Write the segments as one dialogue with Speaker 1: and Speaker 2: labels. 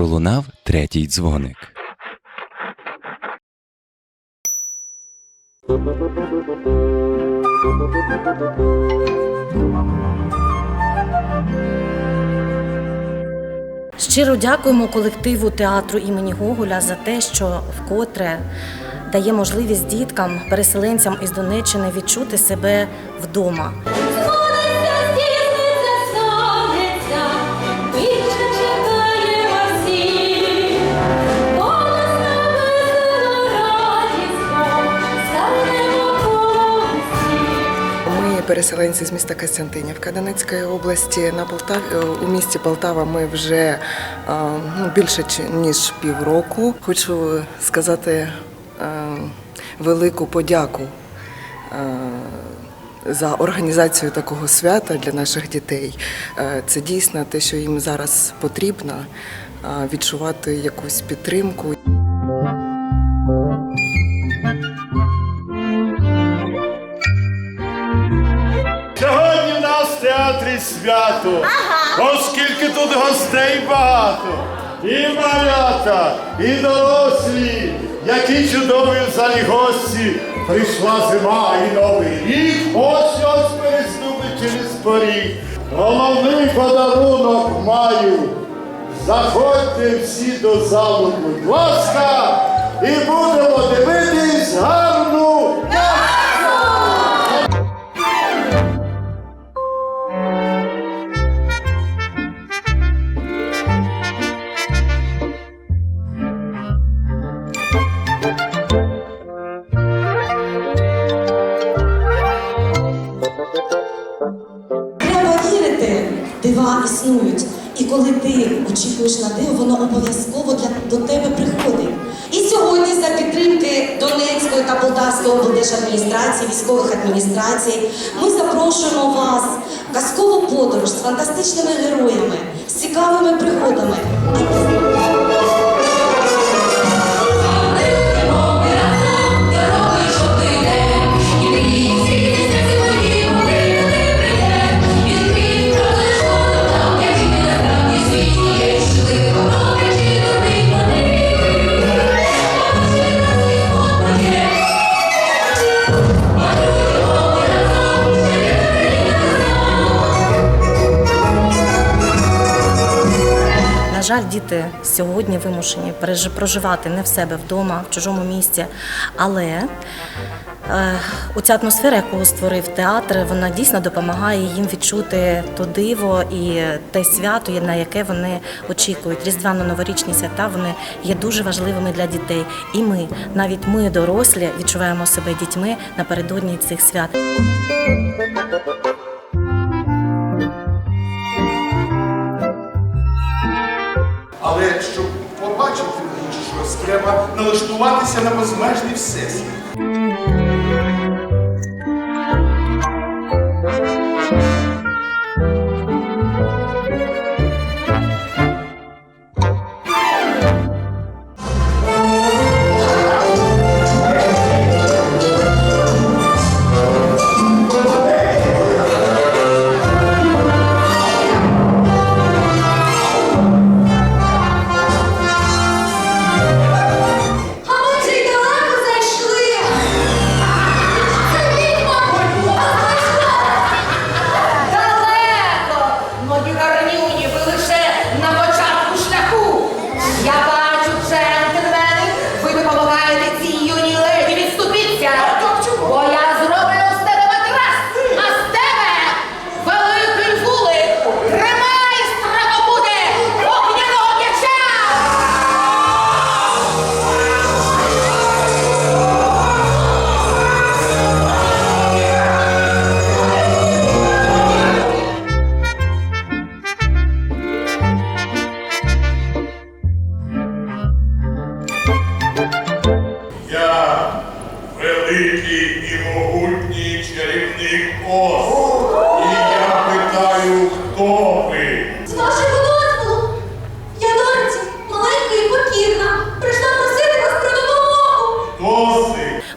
Speaker 1: пролунав третій дзвоник.
Speaker 2: Щиро дякуємо колективу театру імені Гоголя за те, що вкотре дає можливість діткам, переселенцям із Донеччини відчути себе вдома.
Speaker 3: Переселенці з міста Костянтинівка Донецької області. На Полтаві у місті Полтава ми вже е, ну, більше ніж півроку. Хочу сказати е, велику подяку е, за організацію такого свята для наших дітей. Е, Це дійсно те, що їм зараз потрібно е, відчувати якусь підтримку.
Speaker 4: Гостей багато. І малята, і дорослі, які чудові в залі гості. Прийшла зима і новий рік, ось ось переступить через поріг. Головний подарунок маю. Заходьте всі до залу, будь ласка, і будемо дивитись гарну.
Speaker 5: Дива існують. І коли ти очікуєш на диво, воно обов'язково для до тебе приходить. І сьогодні за підтримки Донецької та Полтавської облдержадміністрації, військових адміністрацій, ми запрошуємо вас в казкову подорож з фантастичними героями, з цікавими пригодами.
Speaker 2: Жаль, діти сьогодні вимушені проживати не в себе вдома, в чужому місті. Але е, оця атмосфера, яку створив театр, вона дійсно допомагає їм відчути то диво і те свято, на яке вони очікують. Різдвяно-новорічні свята вони є дуже важливими для дітей. І ми, навіть ми, дорослі, відчуваємо себе дітьми напередодні цих свят.
Speaker 6: Треба налаштуватися на безмежний всесвіт.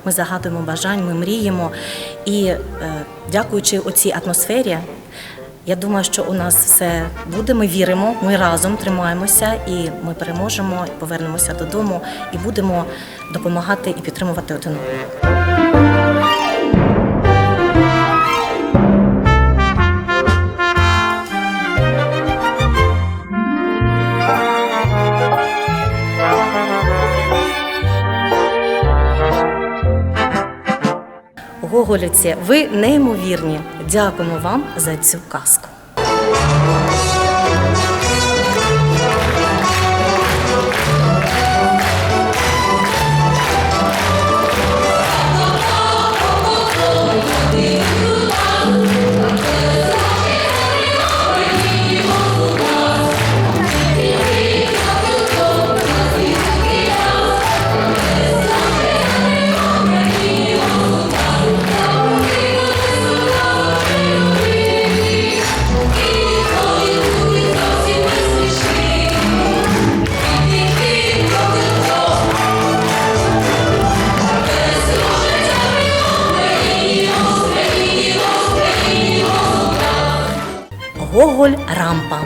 Speaker 7: Ми
Speaker 2: загадуємо бажань, ми мріємо. І е, дякуючи оцій атмосфері,
Speaker 8: Я думаю, що у нас все буде. Ми віримо, ми разом тримаємося і ми переможемо, і повернемося додому і будемо допомагати і підтримувати один одного. Гоголівці, ви неймовірні. Дякуємо вам за цю казку. лампа.